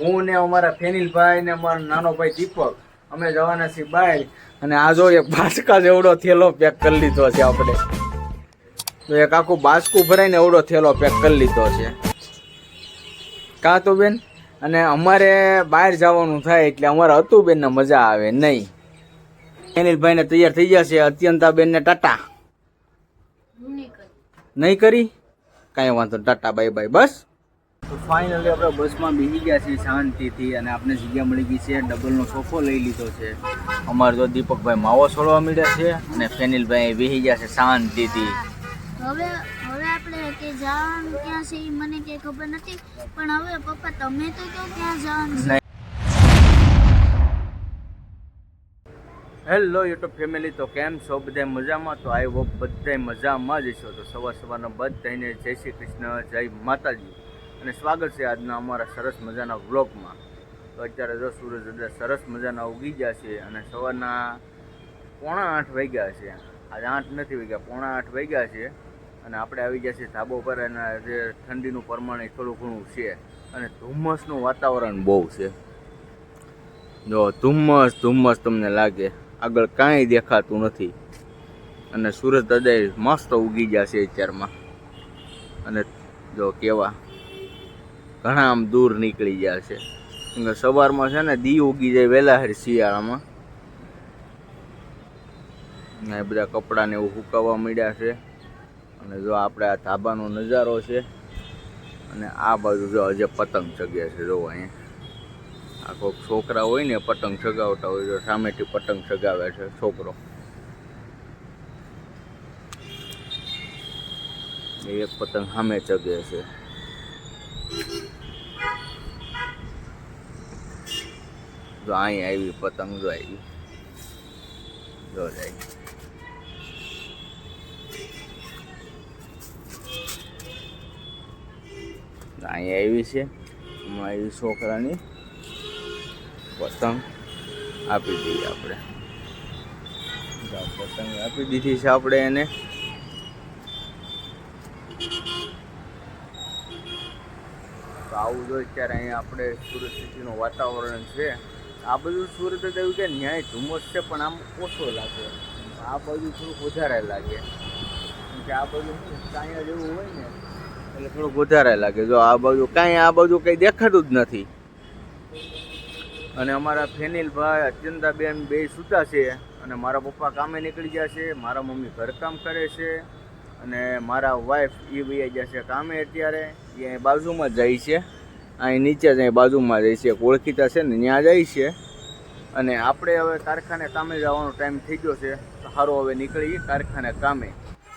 હું ને અમારા ફેનિલભાઈ ને અમારો નાનો ભાઈ દીપક અમે જવાના છીએ બહાર અને આ જો એક બાસકા જેવડો થેલો પેક કરી લીધો છે આપણે. તો એક આખું બાસકું ભરાઈને એવડો થેલો પેક કરી લીધો છે. કાં તો બેન? અને અમારે બહાર જવાનું થાય એટલે અમારે હતું બેનને મજા આવે નહીં. અનિલભાઈને તૈયાર થઈ ગયા છે અત્યંતા બેનને ટાટા. નહીં કરી. કાંઈ વાંધો. ટાટા બાય બાય બસ. તો ફાઇનલી આપણે બસમાં બેસી ગયા છીએ શાંતિથી અને આપણે જગ્યા મળી ગઈ છે. ડબલનો સોફો લઈ લીધો છે. અમારે તો દીપકભાઈ માવો છોડવા મળ્યા છે અને ફેનિલભાઈ બેસી ગયા છે શાંતિથી. હવે હવે આપણે કે જવાનું ક્યાં છે એ મને કે ખબર નથી પણ હવે પપ્પા તમે તો કહો ક્યાં જવાનું છે? હેલો યુટ્યુબ ફેમિલી તો કેમ છો? બધા મજામાં? તો આઈ હોપ બધા મજામાં જ છો. તો સવાર સવારના બધાને જય શ્રી કૃષ્ણ જય માતાજી. અને સ્વાગત છે આજના અમારા સરસ મજાના વ્લોગમાં. તો અત્યારે જો સૂરજ દાદા સરસ મજાના ઉગી ગયા છે અને સવારના પોણા આઠ વાગ્યા છે. આજે આઠ નથી વાગ્યા પોણા આઠ વાગ્યા છે અને આપણે આવી ગયા છીએ ધાબો પર અને જે ઠંડીનું પ્રમાણ એ થોડું ઘણું છે અને ધુમ્મસનું વાતાવરણ બહુ છે. જો ધુમ્મસ ધુમ્મસ તમને લાગે, આગળ કાંઈ દેખાતું નથી. અને સુરત દાદા મસ્ત ઉગી ગયા છે અત્યારમાં. અને જો કેવા ઘણા આમ દૂર નીકળી ગયા છે. કેમ કે સવારમાં છે ને દી ઉગી જાય વહેલા હરી શિયાળામાં. એ બધા કપડાને એવું સુકાવવા મળ્યા છે. અને જો આપણે આ ધાબાનો નજારો છે, અને આ બાજુ જો હજે પતંગ ચગ્યા છે, જો અહીંયા. આ કોઈક છોકરા હોય ને પતંગ ચગાવતા હોય તો સામેથી પતંગ ચગાવે છે છોકરો. એક પતંગ સામે ચગે છે. જો અહીં આવી, પતંગ જો આવી. જો જાય. અહીંયા આવી છે. હમણાં આવી છોકરાની પતંગ આપી દઈએ આપણે. પતંગ આપી દીધી છે આપણે એને. આવું જો અત્યારે અહીંયા આપણે સુરત સિટીનું વાતાવરણ છે. આ બધું સુરત જ એવું કે ન્યાય ધુમ્મસ છે, પણ આમ ઓછો લાગે. આ બાજુ થોડુંક વધારે લાગે. કે આ બાજુ કાંઈ જેવું હોય ને, એટલે થોડુંક વધારે લાગે. જો આ બાજુ કાંઈ આ બાજુ કંઈ દેખાતું જ નથી. અને અમારા ફેનિલભાઈ અત્યંતાબેન બે સૂતા છે અને મારા પપ્પા કામે નીકળી ગયા છે, મારા મમ્મી ઘરકામ કરે છે અને મારા વાઈફ એ વૈયા ગયા છે કામે અત્યારે. એ બાજુમાં જાય છે. અહીં નીચે જ અહીં બાજુમાં જઈ છે. ઓળખીતા છે ને, ત્યાં જાય છે. અને આપણે હવે કારખાને કામે જવાનો ટાઈમ થઈ ગયો છે. તો સારું હવે નીકળીએ કારખાને કામે.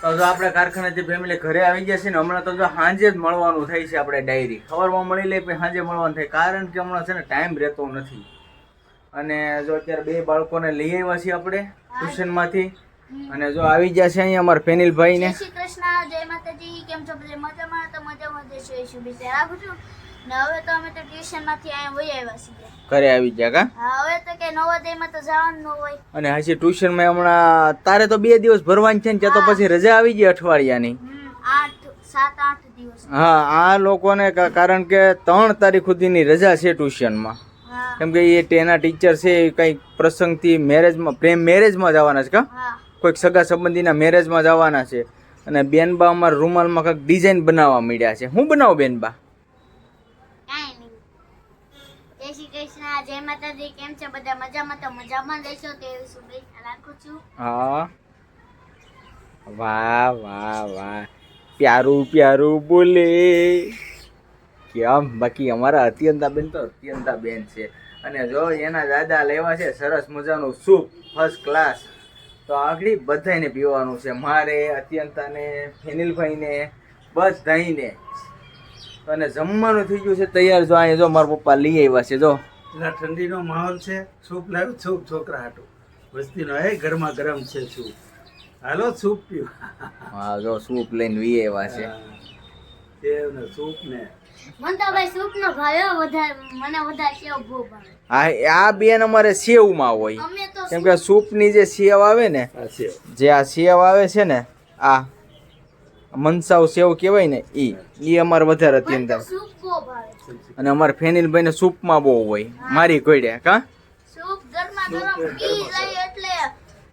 તો જો આપણે કારખાનેથી ફેમિલી ઘરે આવી ગયા છે ને, હમણાં તો જો સાંજે જ મળવાનું થાય છે આપણે ડાયરી ખબરમાં મળી લે, પછી સાંજે મળવાનું થાય. કારણ કે હમણાં છે ને ટાઈમ રહેતો નથી. અને જો અત્યારે બે બાળકોને લઈ આવ્યા છીએ આપણે ટ્યુશનમાંથી. અને જો આવી ગયા છે અહીંયા અમારા ફેનિલભાઈ ને શ્રી કૃષ્ણ, જય માતાજી. કેમ છો? બધા મજામાં? તો મજામાં જઈશું શુભેચ્છા રાખું છું. ને હવે તો અમે તો ટ્યુશનમાંથી અહીંયા વહી આવ્યા છીએ. ઘરે આવી ગયા કા? હા હવે તો કે નવોદયમાં તો જવાનું ન હોય. અને હજી ટ્યુશનમાં હમણાં તારે તો બે દિવસ ભરવાની છે ને ત્યાં તો પછી રજા આવી ગઈ અઠવાડિયાની. આઠ સાત આઠ દિવસ. હા આ લોકોને કારણ કે ત્રણ તારીખ સુધીની રજા છે ટ્યુશનમાં કેમ કે એ તેના ટીચર છે એ કંઈક પ્રસંગથી મેરેજમાં પ્રેમ મેરેજમાં જવાના છે કા? હા. કોઈક સગા સંબંધીના મેરેજમાં જવાના છે. અને બેનબા અમારા રૂમાલમાં કંઈક ડિઝાઇન બનાવવા માંડ્યા છે. હું બનાવું બેનબા કાંઈ નહીં જય જય માતાજી, કેમ છે બધા? મજામાં તો મજામાં રહેશો તેવી શુભેચ્છા રાખું છું? હા. વાહ વાહ વાહ. પ્યારું પ્યારું બોલે. કેમ? બાકી અમારા અત્યંતા બેન તો અત્યંતા બેન છે. અને જો એના દાદા લેવા છે, સરસ મજાનું સૂપ ફર્સ્ટ ક્લાસ તો આગળ બધાને પીવાનું છે. મારે, અત્યંતાને, ફેનિલભાઈને બધાને અને જમવાનું થઈ ગયું છે, તૈયાર. જો અહીંયા જો મારા પપ્પા લઈ આવ્યા છે, જો. એટલે ઠંડીનો માહોલ છે. સૂપ લાવ્યું સૂપ છોકરા હાટું. વસ્તીનો એ ગરમા ગરમ છે સૂપ. હાલો સૂપ પીવો હા જો સૂપ લઈને વી એવા છે. સેવ ને સૂપ ને મને તો ભાઈ સૂપ નો ભાવ્યો વધારે મને વધારે સેવ બહુ ભાવે. આ આ બેન અમારે સેવમાં હોય. અમે કેમ કે સૂપની જે સેવ આવે ને આ સેવ. જે આ સેવ આવે છે ને આ મનસાવ સેવ કહેવાય ને ઈ ઈ અમારે વધારે અત્યંત સૂપ બહુ ભાવે. અને અમારે ફેનિલભાઈને સૂપમાં બહુ હોય. મારી ઘોડ્યા કા? સૂપ ગરમા ગરમ પી જાય એટલે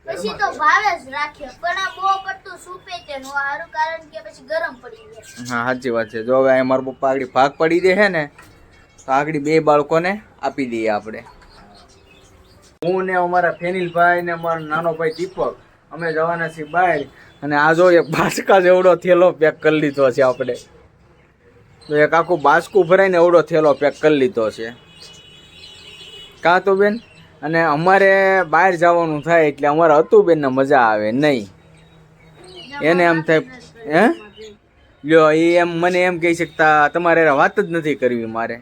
પછી તો ભાવે જ રાખે. પણ આ બહુ પડતું સૂપે તે નો હારું કારણ કે પછી ગરમ પડી જાય. હા સાચી વાત છે. જો હવે અહીં મારા પપ્પા આગળ ભાગ પડી દે છે ને તો આગળ બે બાળકોને આપી દઈએ આપણે. હું ને અમારા ફેનિલભાઈ ને અમારો નાનો ભાઈ દીપક અમે જવાના છીએ બહાર. અને આ જો એક બાસકા જેવડો થેલો પેક કરી લીધો છે આપણે. તો એક આખું બાસકું ભરાઈને એવડો થેલો પેક કરી લીધો છે. કાં તો બેન? અને અમારે બહાર જવાનું થાય એટલે અમારે હતું બેનને મજા આવે, નહીં. એને એમ થાય, હે? લ્યો એ એમ મને એમ કહી શકતા તમારે વાત જ નથી કરવી મારે.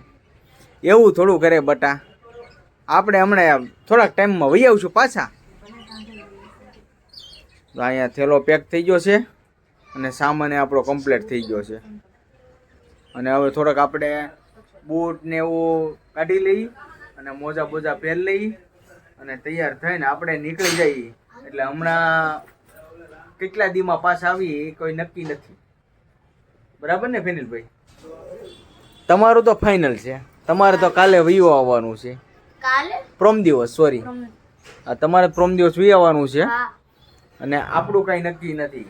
એવું થોડું કરે બટા. આપણે હમણાં થોડાક ટાઈમમાં વહી આવશું પાછા. તો અહીંયા થેલો પેક થઈ ગયો છે અને સામાન આપણો કમ્પ્લીટ થઈ ગયો છે. અને હવે થોડાક આપણે બૂટ ને એવું કાઢી લઈ અને મોજા બોજા પહેરી લઈ અને તૈયાર થઈને આપણે નીકળી જઈએ. એટલે હમણાં કેટલા દીમાં પાસ આવી એ કોઈ નક્કી નથી. બરાબર ને ફેનિલભાઈ? તમારું તો ફાઇનલ છે. તમારે તો કાલે વયો આવવાનું છે. કાલે? પ્રોમ દિવસ સોરી તમારે પ્રોમ દિવસ વી આવવાનું છે. અને આપણું કાંઈ નક્કી નથી.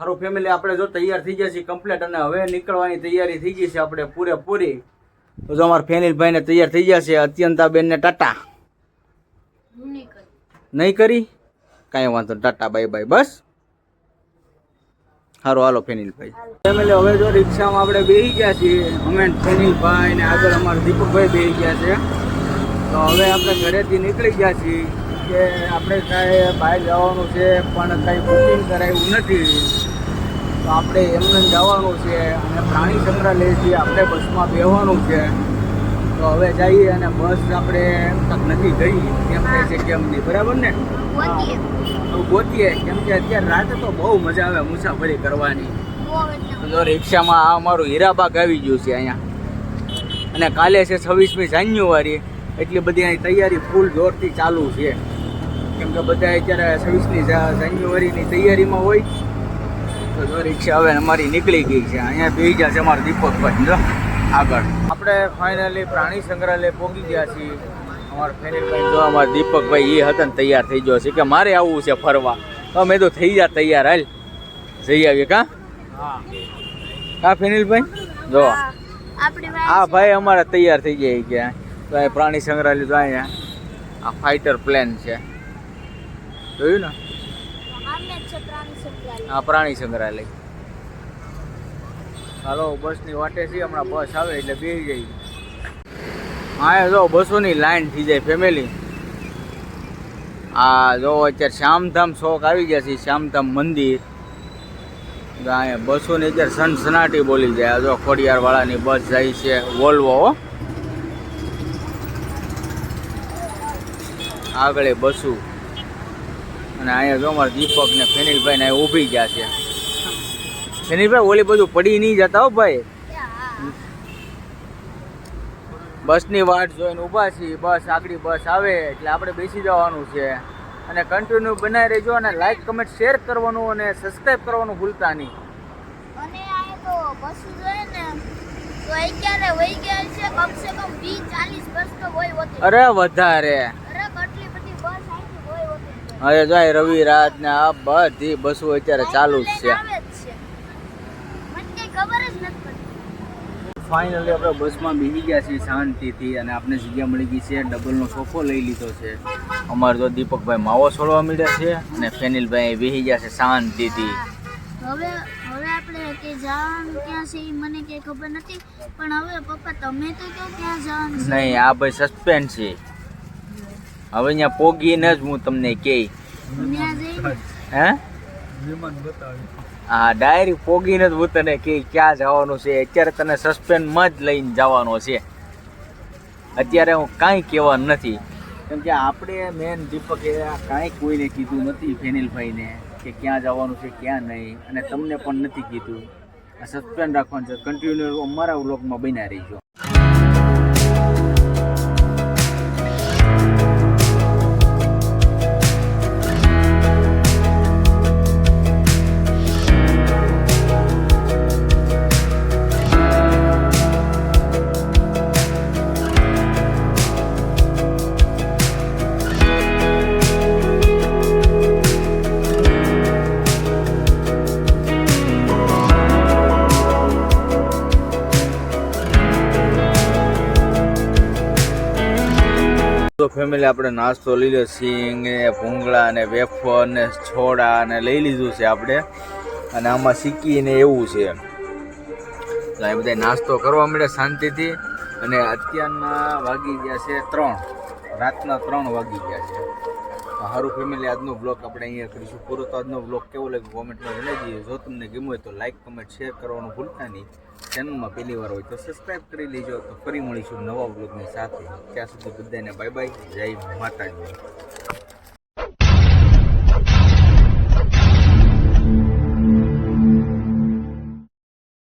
સારું ફેમિલી આપણે જો તૈયાર થઈ ગયા છીએ કમ્પ્લીટ અને હવે નીકળવાની તૈયારી થઈ ગઈ છે આપણે પૂરેપૂરી. તો જો અમારા ફેનિલભાઈને તૈયાર થઈ ગયા છે અત્યંતાબેનને ટાટા. નહીં કરું. નહીં કરી? કાંઈ વાંધો. ટાટા બાય બાય બસ. સારું હાલો ફેનિલભાઈ. ફેમિલી હવે જો રિક્ષામાં આપણે બેસી ગયા છીએ. અમે ફેનિલભાઈ ને આગળ અમારા દીપકભાઈ બેસી ગયા છે. તો હવે આપણે ઘરેથી નીકળી ગયા છીએ. કે આપણે કાંઈ બહાર જવાનું છે પણ કાંઈ બુકિંગ કરાયું નથી. તો આપણે એમને જવાનું છે અને પ્રાણી સંગ્રહાલયથી આપણે બસમાં બેહવાનું છે. તો હવે જઈએ અને બસ આપણે તક નથી ગઈ કેમ કે છે કેમ નહીં બરાબર ને? ગોતીએ. કેમ કે અત્યારે રાતે તો બહુ મજા આવે મુસાફરી કરવાની. તો રિક્ષામાં આ અમારું હીરાબાગ આવી ગયું છે અહીંયા. અને કાલે છે છવ્વીસમી જાન્યુઆરી એટલી બધી અહીં તૈયારી ફૂલ જોરથી ચાલુ છે. કેમ કે બધા અત્યારે છવ્વીસમી જાન્યુઆરીની તૈયારીમાં હોય. તો રિક્ષા હવે અમારી નીકળી ગઈ છે. અહીંયા બે ગયા છે અમારા દીપકભાઈ. જો આગળ. આપણે ફાઇનલી પ્રાણી સંગ્રહાલય પહોંચી ગયા છીએ. અમારા ફેનિલભાઈ જો અમારા દીપકભાઈ એ હતા ને તૈયાર થઈ ગયો છે કે મારે આવવું છે ફરવા. અમે તો થઈ ગયા તૈયાર હાલ. જઈ આવીએ કા? કા ફેનિલભાઈ? જો. હા, આ ભાઈ અમારા તૈયાર થઈ ગયા ગયા તો આ પ્રાણી સંગ્રહાલય તો અહીંયા. આ ફાઇટર પ્લેન છે. જોયું ને? છે પ્રાણી સંગ્રહાલય. હાલો, બસની વાટે છે, હમણાં બસ આવે એટલે બેસી જઈ હા જો, બસોની લાઈન થઈ જાય ફેમિલી આ જો, અત્યારે શ્યામધામ શોખ આવી ગયા છે, શ્યામધામ મંદિર. અહીંયા બસોની અત્યારે સનસનાટી બોલી જાય. જો ખોડિયાર વાળાની બસ જાય છે વોલ્વો હો. આગળ એ બસું. અને અહીંયા જો અમારા દીપક ને ફેનિલભાઈ ને ઊભી ગયા છે. ફેનિલભાઈ ઓલી બધું પડી નહીં જતા હો ભાઈ. બસ બસની વાટ જોઈને ઊભા છીએ. બસ આગળ બસ આવે એટલે આપણે બેસી જવાનું છે. અને કન્ટિન્યુ બનાવી રહેજો અને લાઈક કમેન્ટ શેર કરવાનું અને સબસ્ક્રાઈબ કરવાનું ભૂલતા નહીં. અને આ તો બસ જોઈએ ને તો અત્યારે વહી ગયા છે કમસે કમ વીસ ચાલીસ બસ તો હોય હોતી અરે વધારે અરે કેટલી બધી બસ આખી હોય હોતી હવે જો રવિ રાત ને આ બધી બસો અત્યારે ચાલુ જ છે. ફાઇનલી આપણે બસમાં બેસી ગયા છીએ શાંતિથી અને આપણે જગ્યા મળી ગઈ છે. ડબલનો સોફો લઈ લીધો છે. અમારે તો દીપકભાઈ માવો છોડવા મળ્યા છે અને ફેનિલભાઈ બેસી ગયા છે શાંતિથી. હવે હવે આપણે કે જવાનું ક્યાં છે એ મને કે ખબર નથી. પણ હવે પપ્પા તમે તો ક્યાં જવાનું નહીં આ ભાઈ સસ્પેન્ડ છે. હવે અહીંયા પોગીને જ હું તમને કહી. હે? હા ડાયરી પોગીને જ હું તને કહી ક્યાં જવાનું છે. અત્યારે તને સસ્પેન્ડમાં જ લઈને જવાનો છે. અત્યારે હું કાંઈ કહેવા નથી. કેમ કે આપણે મેન દીપકે આ કાંઈ કોઈને કીધું નથી ફેનિલભાઈને કે ક્યાં જવાનું છે, ક્યાં નહીં. અને તમને પણ નથી કીધું. આ સસ્પેન્સ રાખવાનું છે. કન્ટિન્યુ અમારા વ્લોગમાં બન્યા રહીજો. તો ફેમિલી આપણે નાસ્તો લઈ લો સિંગ ને ભૂંગળા ને વેફર ને છોડા ને લઈ લીધું છે આપણે. અને આમાં સિક્કી ને એવું છે. એ બધા નાસ્તો કરવા મળે શાંતિથી. અને અત્યારના વાગી ગયા છે ત્રણ. રાતના ત્રણ વાગી ગયા છે. સારું ફેમિલી આજનો બ્લોગ આપણે અહીંયા કરીશું. પૂરો તો આજનો બ્લોગ કેવો લાગ્યો કોમેન્ટમાં જણાવી દઈએ જો તમને ગમ્યું હોય તો લાઈક કમેન્ટ શેર કરવાનું ભૂલતા નહીં. ચેનલમાં પહેલી વાર હોય તો સબસ્ક્રાઈબ કરી લેજો. તો ફરી મળીશું નવા બ્લોગની સાથે. ત્યાં સુધી બધાને બાય બાય જય માતાજી.